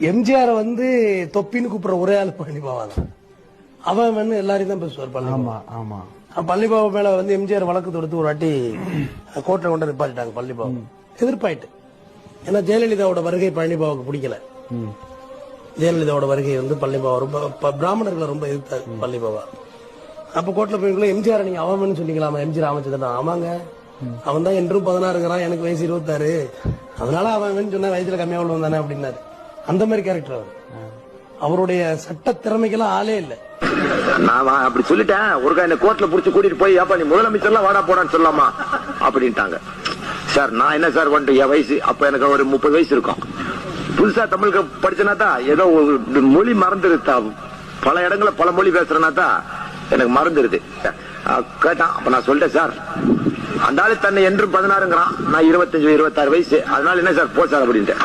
எம்ஜிஆர் வந்து தொப்பின்னு கூப்பிடுற ஒரே ஆள் பழனி பாபா தான். அவன் வந்து எல்லாரையும் தான் பேசுவார் பழனி ஆமா ஆமா. பாபா. பழனி பாபா மேல வந்து எம்ஜிஆர் வழக்கு தொடுத்து ஒரு வாட்டி கோர்ட்ல கொண்டு நிப்பாட்டிட்டாங்க பழனி பாபா எதிர்ப்பாயிட்டு. ஏன்னா ஜெயலலிதாவோட வருகை பழனி பாபாவுக்கு பிடிக்கல. ஜெயலலிதாவோட வருகை வந்து பாபா ரொம்ப பிராமணர்களை ரொம்ப எதிர்த்தாரு பாபா அப்ப கோர்ட்ல போய் எம்ஜிஆர் நீங்க அவன் சொன்னீங்களாமா எம்ஜி ராமச்சந்திரன் ஆமாங்க. அவன் தான் என்றும் பதினாறுங்கிறான் எனக்கு வயசு இருபத்தாறு. அதனால அவன் சொன்ன வயசுல கம்மியா உள்ளவன் தானே அப்படின்னாரு. அந்த மாதிரி கேரக்டர் அவர். அவருடைய சட்ட திறமைக்கெல்லாம் ஆளே இல்லை. நான் அப்படி சொல்லிட்டேன். ஒருக்கா என்ன கோர்ட்ல புடிச்சு கூட்டிட்டு போய் அப்பா நீ முதலமைச்சர்லாம் வாடா போடான்னு சொல்லலாமா அப்படின்ட்டாங்க. சார் நான் என்ன சார் வந்துட்டு என் வயசு அப்ப எனக்கு ஒரு முப்பது வயசு இருக்கும். புதுசா தமிழுக்கு படிச்சனா ஏதோ ஒரு மொழி மறந்துருத்தா பல இடங்கள பல மொழி பேசுறேன்னா எனக்கு மறந்துருது. கேட்டான். அப்ப நான் சொல்லிட்டேன் சார் அந்த ஆளு தன்னை என்றும் பதினாறுங்கிறான். நான் இருபத்தஞ்சு இருபத்தாறு வயசு. அதனால என்ன சார் போ சார் அப்படின்ட்டு